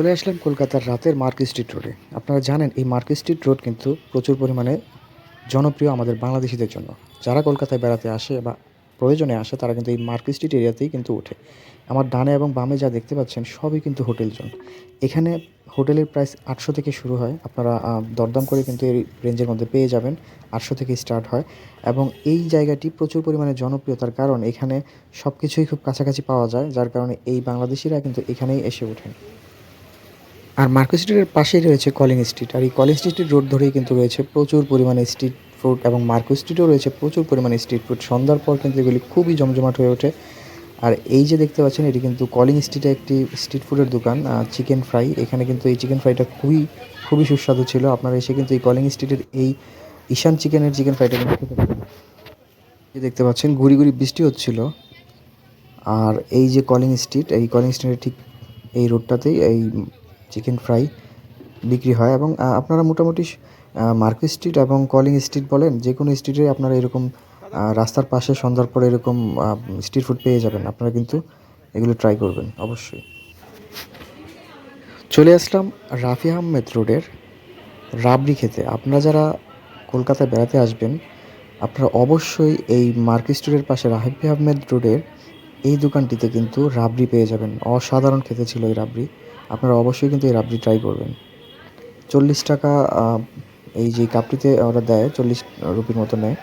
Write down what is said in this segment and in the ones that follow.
চলে আসলাম কলকাতার রাতের মার্কেট স্ট্রিট রোডে। আপনারা জানেন, এই মার্কেট স্ট্রিট রোড কিন্তু প্রচুর পরিমাণে জনপ্রিয় আমাদের বাংলাদেশিদের জন্য। যারা কলকাতায় বেড়াতে আসে বা প্রয়োজনে আসে, তারা কিন্তু এই মার্কেট স্ট্রিট এরিয়াতেই কিন্তু ওঠে। আমার ডানে এবং বামে যা দেখতে পাচ্ছেন, সবই কিন্তু হোটেল জোন। এখানে হোটেলের প্রাইস আটশো থেকে শুরু হয়। আপনারা দরদাম করে কিন্তু এই রেঞ্জের মধ্যে পেয়ে যাবেন, আটশো থেকে স্টার্ট হয়। এবং এই জায়গাটি প্রচুর পরিমাণে জনপ্রিয়তার কারণ, এখানে সব কিছুই খুব কাছাকাছি পাওয়া যায়, যার কারণে এই বাংলাদেশিরা কিন্তু এখানেই এসে ওঠেন। আর মার্কেট স্ট্রিটের পাশেই রয়েছে কলিং স্ট্রিট। আর এই কলিং স্ট্রিটের রোড ধরেই কিন্তু রয়েছে প্রচুর পরিমাণে স্ট্রিট ফুড এবং মার্কেট স্ট্রিটেও রয়েছে প্রচুর পরিমাণে স্ট্রিট ফুড। সন্ধ্যার পর কিন্তু এগুলি খুবই জমজমাট হয়ে ওঠে। আর এই যে দেখতে পাচ্ছেন, এটি কিন্তু কলিং স্ট্রিটে একটি স্ট্রিট ফুডের দোকান চিকেন ফ্রাই। এখানে কিন্তু এই চিকেন ফ্রাইটা খুবই খুবই সুস্বাদু ছিল। আপনারা এসে কিন্তু এই কলিং স্ট্রিটের এই ঈশান চিকেনের চিকেন ফ্রাইটা কিন্তু খেতে পারেন। দেখতে পাচ্ছেন, গুড়ি গুড়ি বৃষ্টি হচ্ছিল। আর এই যে কলিং স্ট্রিট, এই কলিং স্ট্রিটের ঠিক এই রোডটাতেই এই চিকেন ফ্রাই বিক্রি হয় এবং আপনারা মোটামুটি মার্কেট স্ট্রিট এবং কলিং স্ট্রিট বলেন যে কোনো স্ট্রিটে আপনারা এরকম রাস্তার পাশে সন্ধ্যার পরে এরকম স্ট্রিট ফুড পেয়ে যাবেন। আপনারা কিন্তু এগুলো ট্রাই করবেন, অবশ্যই। চলে আসলাম রাফি আহমেদ রোডের রাবড়ি খেতে। আপনারা যারা কলকাতায় বেড়াতে আসবেন, আপনারা অবশ্যই এই মার্কেট স্ট্রিটের পাশে রাফি আহমেদ রোডের এই দোকানটিতে কিন্তু রাবড়ি পেয়ে যাবেন। অসাধারণ খেতে ছিল এই রাবড়ি। আপনারা অবশ্যই কিন্তু এই রাবড়ি ট্রাই করবেন। চল্লিশ টাকা এই যে কাপটিতে ওরা দেয়, চল্লিশ রুপির মতো নেয়।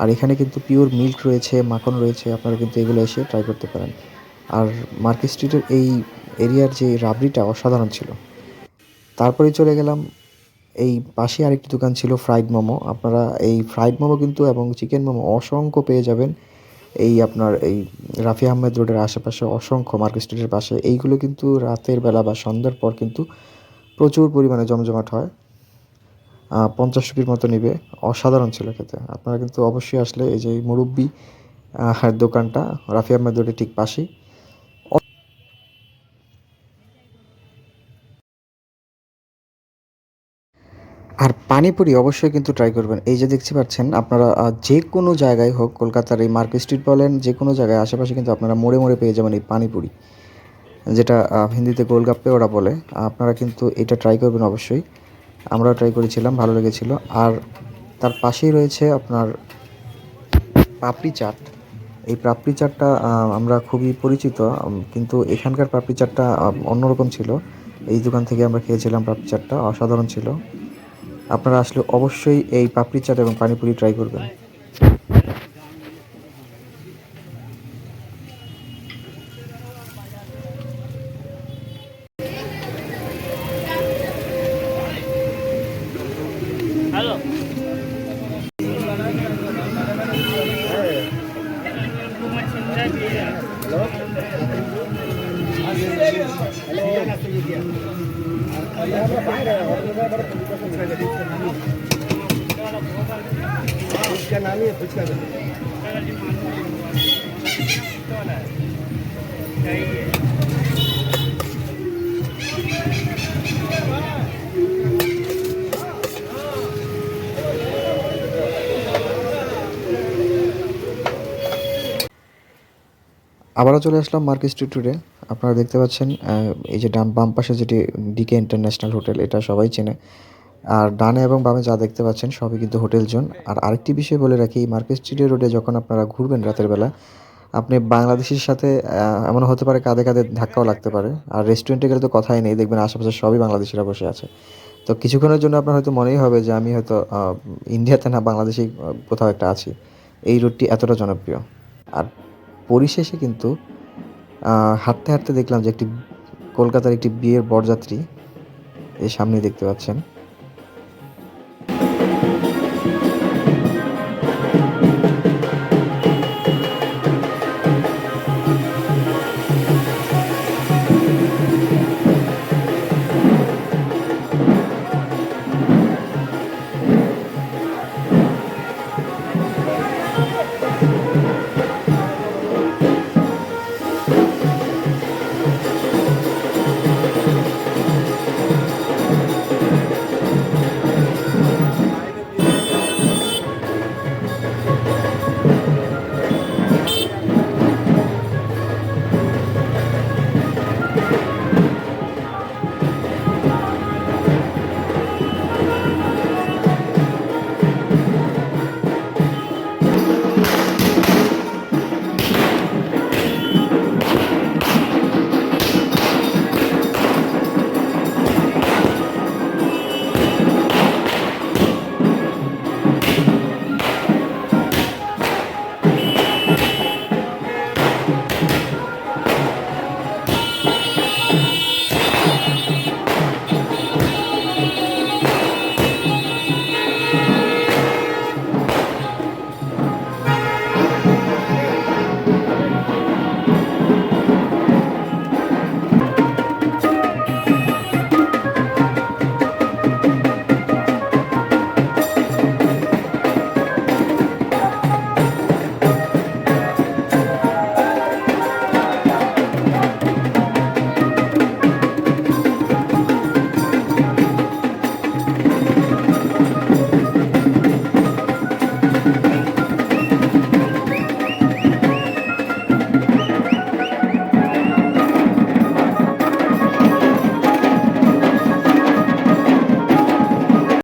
আর এখানে কিন্তু পিওর মিল্ক রয়েছে, মাখন রয়েছে, আপনারা কিন্তু এগুলো এসে ট্রাই করতে পারেন। আর মার্কেট স্ট্রিটের এই এরিয়ার যে রাবড়িটা অসাধারণ ছিল। তারপরে চলে গেলাম, এই পাশে আরেকটি দোকান ছিল ফ্রাইড মোমো। আপনারা এই ফ্রাইড মোমো কিন্তু এবং চিকেন মোমো অসংখ্য পেয়ে যাবেন। এই আপনার এই রাফি আহমেদ রোডের আশেপাশে অসংখ্য মার্কেট স্ট্রিটের পাশে, এইগুলো কিন্তু রাতের বেলা বা সন্ধ্যার পর কিন্তু প্রচুর পরিমাণে জমজমাট হয়। পঞ্চাশ রুপির মতো নেবে। অসাধারণ ছিল খেতে। আপনারা কিন্তু অবশ্যই আসলে এই যে মুরব্বি দোকানটা, রাফি আহমেদ রোডের ঠিক পাশেই। আর পানিপুরি অবশ্যই কিন্তু ট্রাই করবেন। এই যে দেখতে পাচ্ছেন, আপনারা যে কোনো জায়গায় হোক, কলকাতার এই মার্কেট স্ট্রিট বলেন, যে কোনো জায়গায় আশেপাশে কিন্তু আপনারা মোড়ে মোড়ে পেয়ে যাবেন এই পানিপুরি। যেটা হিন্দিতে গোলগাপ্পে ওরা বলে। আপনারা কিন্তু এটা ট্রাই করবেন অবশ্যই। আমরা ট্রাই করেছিলাম, ভালো লেগেছিল। আর তার পাশেই রয়েছে আপনার পাপড়ি চাট। এই পাপড়ি চাটটা আমরা খুবই পরিচিত কিন্তু এখানকার পাপড়ি চাটটা অন্যরকম ছিল। এই দোকান থেকে আমরা খেয়েছিলাম পাপড়ি চাটটা, অসাধারণ ছিল। আপনারা আসলে অবশ্যই এই পাপড়ি চাট এবং পানিপুরি ট্রাই করবেন। আবারও চলে আসলাম মার্কেট স্ট্রিট টুডে। আপনারা দেখতে পাচ্ছেন এই যে ডান বাম পাশে যেটি ডিকে ইন্টারন্যাশনাল হোটেল এটা সবাই চেনে। আর ডানে এবং বামে যা দেখতে পাচ্ছেন, সবই কিন্তু হোটেল জোন। আর আরেকটি বিষয় বলে রাখি, মার্কেট স্ট্রিটের রোডে যখন আপনারা ঘুরবেন রাতের বেলা, আপনি বাংলাদেশের সাথে এমন হতে পারে কাঁধে কাঁধে ধাক্কাও লাগতে পারে। আর রেস্টুরেন্টে গেলে তো কথাই নেই, দেখবেন আশেপাশে সবই বাংলাদেশিরা বসে আছে। তো কিছুক্ষণের জন্য আপনার হয়তো মনেই হবে যে আমি হয়তো ইন্ডিয়াতে না বাংলাদেশেই কোথাও একটা আছি। এই রুটটি এতটা জনপ্রিয়। আর পরিশেষে কিন্তু হাঁটতে হাঁটতে দেখলাম যে একটি কলকাতার একটি বিয়ের বরযাত্রী এই সামনে দেখতে পাচ্ছেন।